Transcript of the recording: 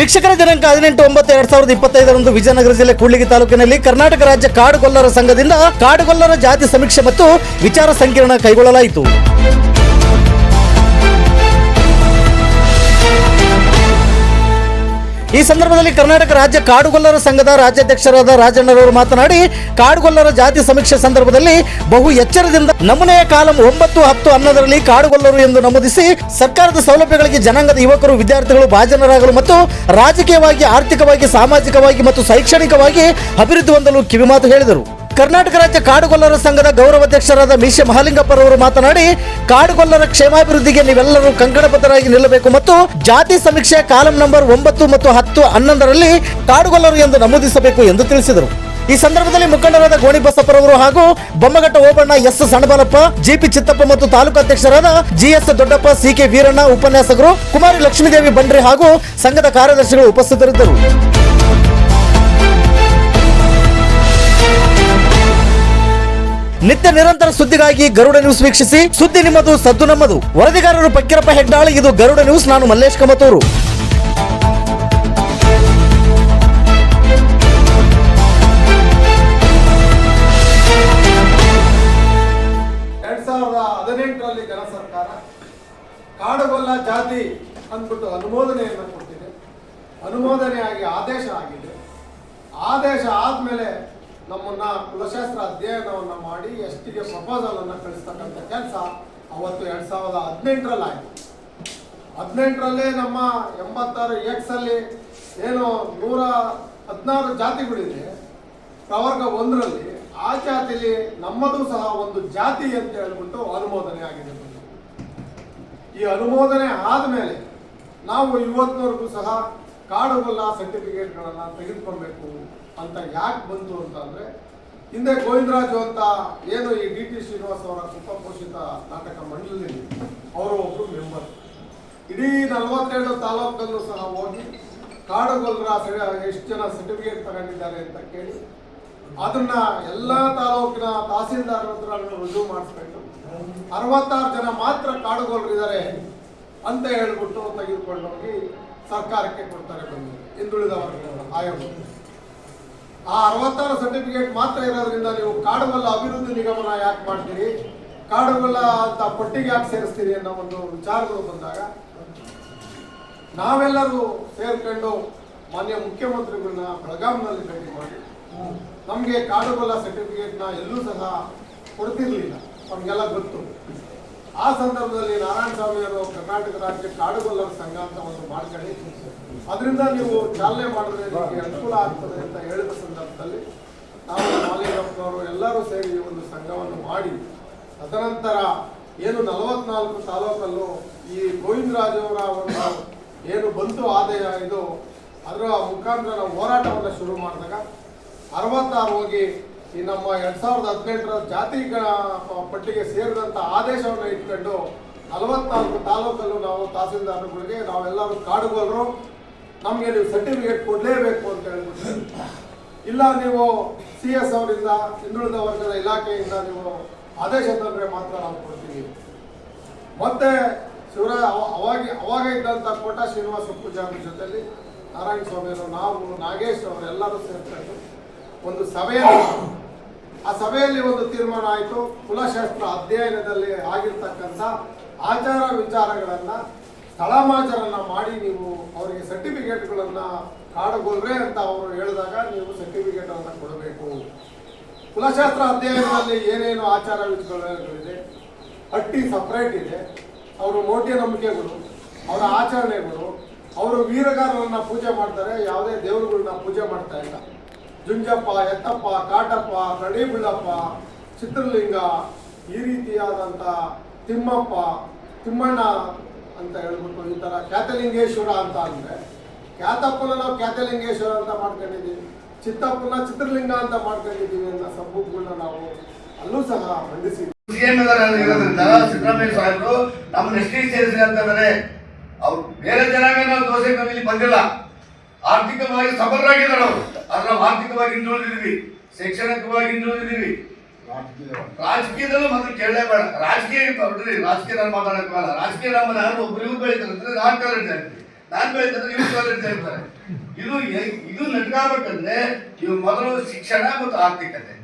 ವೀಕ್ಷಕರ ದಿನಾಂಕ ಹದಿನೆಂಟು, ಒಂಬತ್ತು, ಎರಡ್ ಸಾವಿರದ ಇಪ್ಪತ್ತೈದರಂದು ವಿಜಯನಗರ ಜಿಲ್ಲೆ ಕೂಡ್ಲಿಗಿ ತಾಲೂಕಿನಲ್ಲಿ ಕರ್ನಾಟಕ ರಾಜ್ಯ ಕಾಡುಗೊಲ್ಲರ ಸಂಘದಿಂದ ಕಾಡುಗೊಲ್ಲರ ಜಾತಿ ಸಮೀಕ್ಷೆ ಮತ್ತು ವಿಚಾರ ಸಂಕಿರಣ ಕೈಗೊಳ್ಳಲಾಯಿತು. ಈ ಸಂದರ್ಭದಲ್ಲಿ ಕರ್ನಾಟಕ ರಾಜ್ಯ ಕಾಡುಗೊಲ್ಲರ ಸಂಘದ ರಾಜ್ಯಾಧ್ಯಕ್ಷರಾದ ರಾಜಣ್ಣರವರು ಮಾತನಾಡಿ, ಕಾಡುಗೊಲ್ಲರ ಜಾತಿ ಸಮೀಕ್ಷೆ ಸಂದರ್ಭದಲ್ಲಿ ಬಹು ಎಚ್ಚರದಿಂದ ನಮೂನೆಯ ಕಾಲಂ ಒಂಬತ್ತು ಹತ್ತು ಹನ್ನೊಂದರಲ್ಲಿ ಕಾಡುಗೊಲ್ಲರು ಎಂದು ನಮೂದಿಸಿ, ಸರ್ಕಾರದ ಸೌಲಭ್ಯಗಳಿಗೆ ಜನಾಂಗದ ಯುವಕರು, ವಿದ್ಯಾರ್ಥಿಗಳು, ಭಾಜನರಾಗಲು ಮತ್ತು ರಾಜಕೀಯವಾಗಿ, ಆರ್ಥಿಕವಾಗಿ, ಸಾಮಾಜಿಕವಾಗಿ ಮತ್ತು ಶೈಕ್ಷಣಿಕವಾಗಿ ಅಭಿವೃದ್ಧಿ ಹೊಂದಲು ಕಿವಿಮಾತು ಹೇಳಿದರು. ಕರ್ನಾಟಕ ರಾಜ್ಯ ಕಾಡುಗೊಲ್ಲರ ಸಂಘದ ಗೌರವಾಧ್ಯಕ್ಷರಾದ ಮೀಶೆ ಮಹಾಲಿಂಗಪ್ಪರವರು ಮಾತನಾಡಿ, ಕಾಡುಗೊಲ್ಲರ ಕ್ಷೇಮಾಭಿವೃದ್ಧಿಗೆ ನೀವೆಲ್ಲರೂ ಕಂಕಣಬದ್ಧರಾಗಿ ನಿಲ್ಲಬೇಕು ಮತ್ತು ಜಾತಿ ಸಮೀಕ್ಷೆ ಕಾಲಂ ನಂಬರ್ ಒಂಬತ್ತು ಮತ್ತು ಹತ್ತು ಹನ್ನೊಂದರಲ್ಲಿ ಕಾಡುಗೊಲ್ಲರು ಎಂದು ನಮೂದಿಸಬೇಕು ಎಂದು ತಿಳಿಸಿದರು. ಈ ಸಂದರ್ಭದಲ್ಲಿ ಮುಖಂಡರಾದ ಗೋಣಿ ಬಸಪ್ಪರವರು ಹಾಗೂ ಬೊಮ್ಮಘಟ್ಟ ಓಬಣ್ಣ ಎಸ್ ಸಣಬಾಲಪ್ಪ ಜಿಪಿ ಚಿತ್ತಪ್ಪ ಮತ್ತು ತಾಲೂಕು ಅಧ್ಯಕ್ಷರಾದ ಜಿಎಸ್ ದೊಡ್ಡಪ್ಪ ಸಿಕೆ ವೀರಣ್ಣ ಉಪನ್ಯಾಸಕರು, ಕುಮಾರಿ ಲಕ್ಷ್ಮೀದೇವಿ ಬಂಡ್ರಿ ಹಾಗೂ ಸಂಘದ ಕಾರ್ಯದರ್ಶಿಗಳು ಉಪಸ್ಥಿತರಿದ್ದರು. ನಿತ್ಯ ನಿರಂತರ ಸುದ್ದಿಗಾಗಿ ಗರುಡ ನ್ಯೂಸ್ ವೀಕ್ಷಿಸಿ. ಸುದ್ದಿ ನಿಮ್ಮದು, ಸದ್ದು ನಮ್ಮದು. ವರದಿಗಾರರು ಪಕ್ಕಿರಪ್ಪ ಹೆಗ್ಡಾಳಿ ಇದು ಗರುಡ ನ್ಯೂಸ್ ನಾನು ಮಲ್ಲೇಶ್ ಕಮತೂರು. ಸಾವಿರದ ಹದಿನೆಂಟರಲ್ಲಿ ಸರ್ಕಾರ ಕಾಡುಗೊಲ್ಲ ಜಾತಿ ಅಂದ್ಬಿಟ್ಟು ಅನುಮೋದನೆಯನ್ನು ಕೊಟ್ಟಿದೆ. ಅನುಮೋದನೆಯಾಗಿ ಆದೇಶ ಆಗಿದೆ. ಆದೇಶ ಆದ್ಮೇಲೆ ನಮ್ಮನ್ನ ಕುಲಶಾಸ್ತ್ರ ಅಧ್ಯಯನವನ್ನ ಮಾಡಿ ಎಷ್ಟಿಗೆ ಪ್ರಪೋಸಲ್ ಅನ್ನ ಕಳಿಸ್ತಕ್ಕಂಥ ಕೆಲಸ ಅವತ್ತು ಎರಡ್ ಸಾವಿರದ ಹದಿನೆಂಟರಲ್ಲಿ ಆಯ್ತು. ಹದಿನೆಂಟರಲ್ಲೇ ನಮ್ಮ ಎಂಬತ್ತಾರು ಎಕ್ಸ್ ಅಲ್ಲಿ ಏನು ನೂರ ಹದಿನಾರು ಜಾತಿಗಳಿದೆ. ಪ್ರವರ್ಗ ಒಂದರಲ್ಲಿ ಆ ಜಾತಿಲಿ ನಮ್ಮದು ಸಹ ಒಂದು ಜಾತಿ ಅಂತ ಹೇಳ್ಬಿಟ್ಟು ಅನುಮೋದನೆ ಆಗಿದೆ. ಈ ಅನುಮೋದನೆ ಆದಮೇಲೆ ನಾವು ಇವತ್ತಿನವರೆಗೂ ಸಹ ಕಾಡುಗಲ್ಲ ಸರ್ಟಿಫಿಕೇಟ್ಗಳನ್ನು ತೆಗೆದುಕೊಳ್ಬೇಕು. ಅಂತ ಯಾಕೆ ಬಂತು ಅಂತಂದರೆ ಹಿಂದೆ ಗೋವಿಂದರಾಜು ಅಂತ ಏನು ಈ ಡಿ ಟಿ ಶ್ರೀನಿವಾಸ್ ಅವರ ಉಪಘೋಷಿತ ನಾಟಕ ಮಂಡಳಿ ಅವರು ಒಬ್ಬರು ಮೆಂಬರ್. ಇಡೀ ನಲವತ್ತೆರಡು ತಾಲೂಕಲ್ಲೂ ಸಹ ಹೋಗಿ ಕಾಡುಗೊಲ್ಲರ ಎಷ್ಟು ಜನ ಸರ್ಟಿಫಿಕೇಟ್ ತಗೊಂಡಿದ್ದಾರೆ ಅಂತ ಕೇಳಿ, ಅದನ್ನ ಎಲ್ಲ ತಾಲೂಕಿನ ತಹಸೀಲ್ದಾರ್ ಹತ್ರ ರುಜು ಮಾಡಿಸ್ಬೇಕು ಅರವತ್ತಾರು ಜನ ಮಾತ್ರ ಕಾಡುಗೊಲ್ಲರಿದ್ದಾರೆ ಅಂತ ಹೇಳ್ಬಿಟ್ಟು ತೆಗೆದುಕೊಂಡು ಹೋಗಿ ಸರ್ಕಾರಕ್ಕೆ ಕೊಡ್ತಾರೆ ಬಂದು ಹಿಂದುಳಿದ ವರ್ಗಗಳ ಆಯೋಗ ಆ ಅರವತ್ತಾರು ಸರ್ಟಿಫಿಕೇಟ್ ಮಾತ್ರ ಇರೋದ್ರಿಂದ ನೀವು ಕಾಡುಗೊಲ್ಲ ಅಭಿವೃದ್ಧಿ ನಿಗಮನ ಯಾಕೆ ಮಾಡ್ತೀರಿ? ಕಾಡುಗೊಲ್ಲ ಅಂತ ಪಟ್ಟಿಗೆ ಯಾಕೆ ಸೇರಿಸ್ತೀರಿ ಅನ್ನೋ ಒಂದು ವಿಚಾರಗಳು ಬಂದಾಗ, ನಾವೆಲ್ಲರೂ ಸೇರ್ಕೊಂಡು ಮಾನ್ಯ ಮುಖ್ಯಮಂತ್ರಿಗಳನ್ನ ಬೆಳಗಾಂನಲ್ಲಿ ಭೇಟಿ ಮಾಡಿ, ನಮಗೆ ಕಾಡುಗೊಲ್ಲ ಸರ್ಟಿಫಿಕೇಟ್ನ ಎಲ್ಲೂ ಸಹ ಕೊಡ್ತಿರ್ಲಿಲ್ಲ. ನಮಗೆಲ್ಲ ಗೊತ್ತು. ಆ ಸಂದರ್ಭದಲ್ಲಿ ನಾರಾಯಣ ಸ್ವಾಮಿ ಅವರು ಕರ್ನಾಟಕ ರಾಜ್ಯ ಕಾಡುಗೊಲ್ಲರ ಸಂಘ ಅಂತ ಒಂದು ಮಾಡ್ಕೊಳ್ಳಿ ಅದರಿಂದ ನೀವು ಚಾಲನೆ ಮಾಡಿದ್ರೆ ನಿಮಗೆ ಅನುಕೂಲ ಆಗ್ತದೆ ಅಂತ ಹೇಳಿದ ಸಂದರ್ಭದಲ್ಲಿ ನಾವು ಮಾಲಿಕಪ್ಪನವರು ಎಲ್ಲರೂ ಸೇರಿ ಒಂದು ಸಂಘವನ್ನು ಮಾಡಿ, ತದನಂತರ ಏನು ನಲವತ್ನಾಲ್ಕು ತಾಲೂಕಲ್ಲೂ ಈ ಗೋವಿಂದರಾಜವರ ಒಂದು ಏನು ಬಂತು ಆದಾಯ ಇದು, ಅದರ ಮುಖಾಂತರ ಹೋರಾಟವನ್ನು ಶುರು ಮಾಡಿದಾಗ ಅರವತ್ತಾರು ಹೋಗಿ ಈ ನಮ್ಮ ಎರಡ್ ಸಾವಿರದ ಹದಿನೆಂಟರ ಜಾತಿ ಪಟ್ಟಿಗೆ ಸೇರಿದಂತ ಆದೇಶವನ್ನು ಇಟ್ಕೊಂಡು ನಲವತ್ನಾಲ್ಕು ತಾಲೂಕಲ್ಲೂ ನಾವು ತಹಸೀಲ್ದಾರ್ಗಳಿಗೆ ನಾವೆಲ್ಲರೂ ಕಾಡುಗೋಲ್ರು. ನಮಗೆ ನೀವು ಸರ್ಟಿಫಿಕೇಟ್ ಕೊಡಲೇಬೇಕು ಅಂತ ಹೇಳ್ಬಿಟ್ಟು. ಇಲ್ಲ ನೀವು ಸಿ ಎಸ್ ಅವರಿಂದ, ಹಿಂದುಳಿದ ವರ್ಗದ ಇಲಾಖೆಯಿಂದ ನೀವು ಆದೇಶ ತಂದ್ರೆ ಮಾತ್ರ ನಾವು ಕೊಡ್ತೀವಿ. ಮತ್ತೆ ಶಿವರಾಜ್ ಅವ- ಅವಾಗ ಅವಾಗ ಇದ್ದಂತ ಕೋಟಾ ಶ್ರೀನಿವಾಸ ಪೂಜಾರಿ ಜೊತೆಲಿ ನಾರಾಯಣ ಸ್ವಾಮಿಯವರು, ನಾವು ನಾಗೇಶ್ ಅವರು ಎಲ್ಲರೂ ಸೇರ್ಕೊಂಡು ಒಂದು ಸಭೆಯನ್ನು ಆ ಸಭೆಯಲ್ಲಿ ಒಂದು ತೀರ್ಮಾನ ಆಯಿತು. ಕುಲಶಾಸ್ತ್ರ ಅಧ್ಯಯನದಲ್ಲಿ ಆಗಿರ್ತಕ್ಕಂಥ ಆಚಾರ ವಿಚಾರಗಳನ್ನು ಸ್ಥಳಮಾಚಾರನ ಮಾಡಿ ನೀವು ಅವರಿಗೆ ಸರ್ಟಿಫಿಕೇಟ್ಗಳನ್ನು ಕಾಡುಗೊಲ್ರೆ ಅಂತ ಅವರು ಹೇಳಿದಾಗ ನೀವು ಸರ್ಟಿಫಿಕೇಟನ್ನು ಕೊಡಬೇಕು. ಕುಲಶಾಸ್ತ್ರ ಅಧ್ಯಯನದಲ್ಲಿ ಏನೇನು ಆಚಾರ ವಿಚಾರಗಳಿದೆ? ಹಟ್ಟಿ ಸಪ್ರೇಟ್ ಇದೆ. ಅವರ ಮೌಢ್ಯ ನಂಬಿಕೆಗಳು, ಅವರ ಆಚರಣೆಗಳು, ಅವರು ವೀರಗಾರರನ್ನ ಪೂಜೆ ಮಾಡ್ತಾರೆ, ಯಾವುದೇ ದೇವರುಗಳನ್ನ ಪೂಜೆ ಮಾಡ್ತಾ ಇಲ್ಲ. ಜುಂಜಪ್ಪ, ಎತ್ತಪ್ಪ, ಕಾಟಪ್ಪ ಕಡಿಬುಳ್ಳಪ್ಪ ಚಿತ್ರಲಿಂಗ ಈ ರೀತಿಯಾದಂಥ ತಿಮ್ಮಪ್ಪ, ತಿಮ್ಮಣ್ಣ ಅಂತ ಹೇಳ್ಬಿಟ್ಟು ಈ ಥರ ಖ್ಯಾತಲಿಂಗೇಶ್ವರ ಅಂತ ಅಂದ್ರೆ, ಖ್ಯಾತಪ್ಪನ ನಾವು ಖ್ಯಾತಲಿಂಗೇಶ್ವರ ಅಂತ ಮಾಡ್ಕೊಂಡಿದ್ದೀವಿ, ಚಿತ್ತಪ್ಪನ ಚಿತ್ರಲಿಂಗ ಅಂತ ಮಾಡ್ಕೊಂಡಿದ್ದೀವಿ ಅಂತ ಸಬ್ಬುಗಳನ್ನ ನಾವು ಅಲ್ಲೂ ಸಹ ಬಂಧಿಸಿ ಸಿದ್ದರಾಮಯ್ಯ ಸಾಹೇಬರು ನಮ್ಮನ್ನ ಎಸ್ ಟಿ ಸೇರಿಸಿ ಅಂತಂದ್ರೆ ಅವ್ರು ಬೇರೆ ಜನಾಂಗ ನಾವು ದೋಸೆ ಬಂದಿಲ್ಲ. ಆರ್ಥಿಕವಾಗಿ ಸಬಲರಾಗಿದ್ದಾರೆ ಅವರು. ಆದ್ರೆ ಆರ್ಥಿಕವಾಗಿ ಹಿಂದುಳಿದಿದ್ವಿ ಶೈಕ್ಷಣಿಕವಾಗಿ ಹಿಂದುಳಿದಿದ್ದೀವಿ ರಾಜಕೀಯದಲ್ಲೂ ಮತ್ತೆ ಕೇಳಲೇಬೇಡ ರಾಜಕೀಯ ಬಿಡ್ರಿ ರಾಜಕೀಯ ನಾನು ಮಾತಾಡಕ್ ಬರಲ್ಲ. ರಾಜಕೀಯ ನಮ್ಮ ಯಾರು ಒಬ್ಬರಿಗೂ ಬೆಳೀತಾರೆ ಅಂದ್ರೆ ಅಂದ್ರೆ ಕಾಲಿಡ್ತಾ ಇರ್ತೀನಿ ನಾನು ಬೆಳೀತಾರೆ ಇವ್ರು ಕಾಲೇಜ್ ಹೇಳ್ತಾರೆ ಇದು ಇದು ನಡ್ಕಾಬೇಕಂದ್ರೆ ಇವು ಮೊದಲು ಶಿಕ್ಷಣ ಮತ್ತು ಆರ್ಥಿಕತೆ.